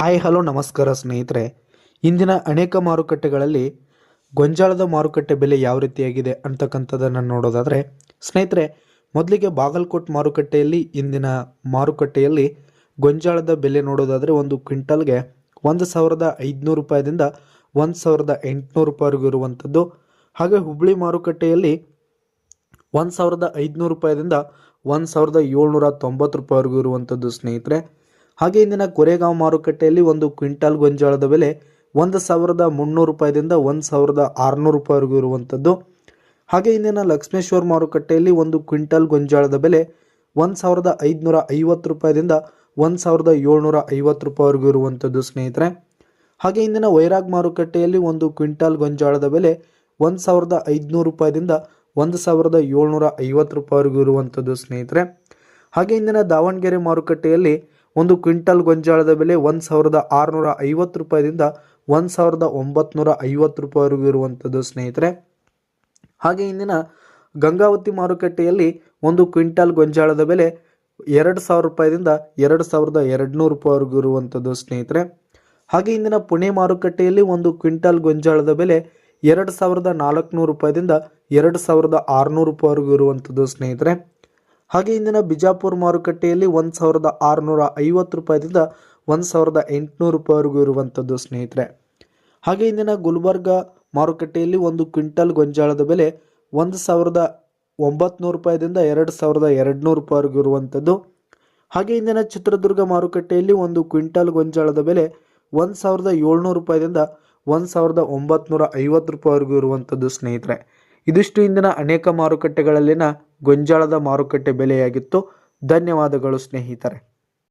Hi hello ನಮಸ್ಕಾರ ಸ್ನೇಹಿತರೆ. ಇಂದಿನ ಅನೇಕ ಮಾರುಕಟ್ಟೆಗಳಲ್ಲಿ ಗೊಂಜಾಳದ ಮಾರುಕಟ್ಟೆ ಬೆಲೆ ಯಾವ ರೀತಿಯಾಗಿದೆ ಅಂತಕ್ಕಂಥದ್ದನ್ನು ನೋಡೋದಾದರೆ, ಸ್ನೇಹಿತರೆ, ಮೊದಲಿಗೆ ಬಾಗಲಕೋಟ್ ಮಾರುಕಟ್ಟೆಯಲ್ಲಿ, ಇಂದಿನ ಮಾರುಕಟ್ಟೆಯಲ್ಲಿ ಗೊಂಜಾಳದ ಬೆಲೆ ನೋಡೋದಾದರೆ ಒಂದು ಕ್ವಿಂಟಲ್ಗೆ ಒಂದು ಸಾವಿರದ ಐದುನೂರು ರೂಪಾಯಿದಿಂದ ಒಂದು ಸಾವಿರದ ಎಂಟುನೂರು ರೂಪಾಯಿವರೆಗೂ ಇರುವಂಥದ್ದು. ಹಾಗೆ ಹುಬ್ಬಳ್ಳಿ ಮಾರುಕಟ್ಟೆಯಲ್ಲಿ ಒಂದು ಸಾವಿರದ ಐದುನೂರು ರೂಪಾಯಿದಿಂದ ಒಂದು ಸಾವಿರದ ಏಳ್ನೂರ ತೊಂಬತ್ತು ರೂಪಾಯಿವರೆಗೂ ಇರುವಂಥದ್ದು ಸ್ನೇಹಿತರೆ. ಹಾಗೆ ಇಂದಿನ ಕೊರೆಗಾಂವ್ ಮಾರುಕಟ್ಟೆಯಲ್ಲಿ ಒಂದು ಕ್ವಿಂಟಾಲ್ ಗೊಂಜಾಳದ ಬೆಲೆ ಒಂದು ಸಾವಿರದ ಮುನ್ನೂರು ರೂಪಾಯಿದಿಂದ ಒಂದು ಸಾವಿರದ ಆರುನೂರು ರೂಪಾಯಿವರೆಗೂ ಇರುವಂಥದ್ದು. ಹಾಗೆ ಇಂದಿನ ಲಕ್ಷ್ಮೇಶ್ವರ ಮಾರುಕಟ್ಟೆಯಲ್ಲಿ ಒಂದು ಕ್ವಿಂಟಾಲ್ ಗೊಂಜಾಳದ ಬೆಲೆ ಒಂದು ಸಾವಿರದ ಐದುನೂರ ಐವತ್ತು ರೂಪಾಯಿದಿಂದ ಒಂದು ಸಾವಿರದ ಏಳ್ನೂರ ಐವತ್ತು ರೂಪಾಯಿವರೆಗೂ ಇರುವಂಥದ್ದು ಸ್ನೇಹಿತರೆ. ಹಾಗೆ ಇಂದಿನ ವೈರಾಗ್ ಮಾರುಕಟ್ಟೆಯಲ್ಲಿ ಒಂದು ಕ್ವಿಂಟಾಲ್ ಗೊಂಜಾಳದ ಬೆಲೆ ಒಂದು ಸಾವಿರದ ಐದುನೂರು ರೂಪಾಯಿದಿಂದ ಒಂದು ಸಾವಿರದ ಏಳ್ನೂರ ಐವತ್ತು ರೂಪಾಯಿವರೆಗೂ ಇರುವಂಥದ್ದು ಸ್ನೇಹಿತರೆ. ಹಾಗೆ ಇಂದಿನ ದಾವಣಗೆರೆ ಮಾರುಕಟ್ಟೆಯಲ್ಲಿ ಒಂದು ಕ್ವಿಂಟಲ್ ಗೊಂಜಾಳದ ಬೆಲೆ ಒಂದು ಸಾವಿರದ ಆರುನೂರ ಐವತ್ತು ರೂಪಾಯಿದಿಂದ ಒಂದು ಸಾವಿರದ ಒಂಬತ್ನೂರ ಐವತ್ತು ರೂಪಾಯಿವರೆಗೂ ಇರುವಂಥದ್ದು ಸ್ನೇಹಿತರೆ. ಹಾಗೆ ಇಂದಿನ ಗಂಗಾವತಿ ಮಾರುಕಟ್ಟೆಯಲ್ಲಿ ಒಂದು ಕ್ವಿಂಟಲ್ ಗೊಂಜಾಳದ ಬೆಲೆ ಎರಡು ಸಾವಿರ ರೂಪಾಯಿದಿಂದ ಎರಡು ಸಾವಿರದ ಎರಡುನೂರು ರೂಪಾಯಿವರೆಗೂ ಇರುವಂಥದ್ದು ಸ್ನೇಹಿತರೆ. ಹಾಗೆ ಇಂದಿನ ಪುಣೆ ಮಾರುಕಟ್ಟೆಯಲ್ಲಿ ಒಂದು ಕ್ವಿಂಟಲ್ ಗೊಂಜಾಳದ ಬೆಲೆ ಎರಡು ಸಾವಿರದ ನಾಲ್ಕುನೂರು ರೂಪಾಯಿದಿಂದ ಎರಡು ಸಾವಿರದ ಆರುನೂರು ರೂಪಾಯಿವರೆಗೂ ಇರುವಂಥದ್ದು ಸ್ನೇಹಿತರೆ. ಹಾಗೆ ಇಂದಿನ ಬಿಜಾಪುರ ಮಾರುಕಟ್ಟೆಯಲ್ಲಿ ಒಂದು ಸಾವಿರದ ಆರುನೂರ ಐವತ್ತು ರೂಪಾಯಿದಿಂದ ಒಂದು ಸಾವಿರದ ಎಂಟುನೂರು ರೂಪಾಯಿವರೆಗೂ ಇರುವಂಥದ್ದು ಸ್ನೇಹಿತರೆ. ಹಾಗೆ ಇಂದಿನ ಗುಲ್ಬರ್ಗ ಮಾರುಕಟ್ಟೆಯಲ್ಲಿ ಒಂದು ಕ್ವಿಂಟಲ್ ಗೊಂಜಾಳದ ಬೆಲೆ ಒಂದು ಸಾವಿರದ ಒಂಬತ್ನೂರು ರೂಪಾಯಿದಿಂದ ಎರಡು ಸಾವಿರದ ಎರಡುನೂರು ರೂಪಾಯಿವರೆಗೂ ಇರುವಂಥದ್ದು. ಹಾಗೆ ಇಂದಿನ ಚಿತ್ರದುರ್ಗ ಮಾರುಕಟ್ಟೆಯಲ್ಲಿ ಒಂದು ಕ್ವಿಂಟಲ್ ಗೊಂಜಾಳದ ಬೆಲೆ ಒಂದು ಸಾವಿರದ ಏಳ್ನೂರು ರೂಪಾಯಿದಿಂದ ಒಂದು ಸಾವಿರದ ಒಂಬತ್ನೂರ ಐವತ್ತು ರೂಪಾಯಿವರೆಗೂ ಇರುವಂಥದ್ದು ಸ್ನೇಹಿತರೆ. ಇದಿಷ್ಟು ಇಂದಿನ ಅನೇಕ ಮಾರುಕಟ್ಟೆಗಳಲ್ಲಿನ ಗೊಂಜಾಳದ ಮಾರುಕಟ್ಟೆ ಬೆಲೆಯಾಗಿತ್ತು. ಧನ್ಯವಾದಗಳು ಸ್ನೇಹಿತರೆ.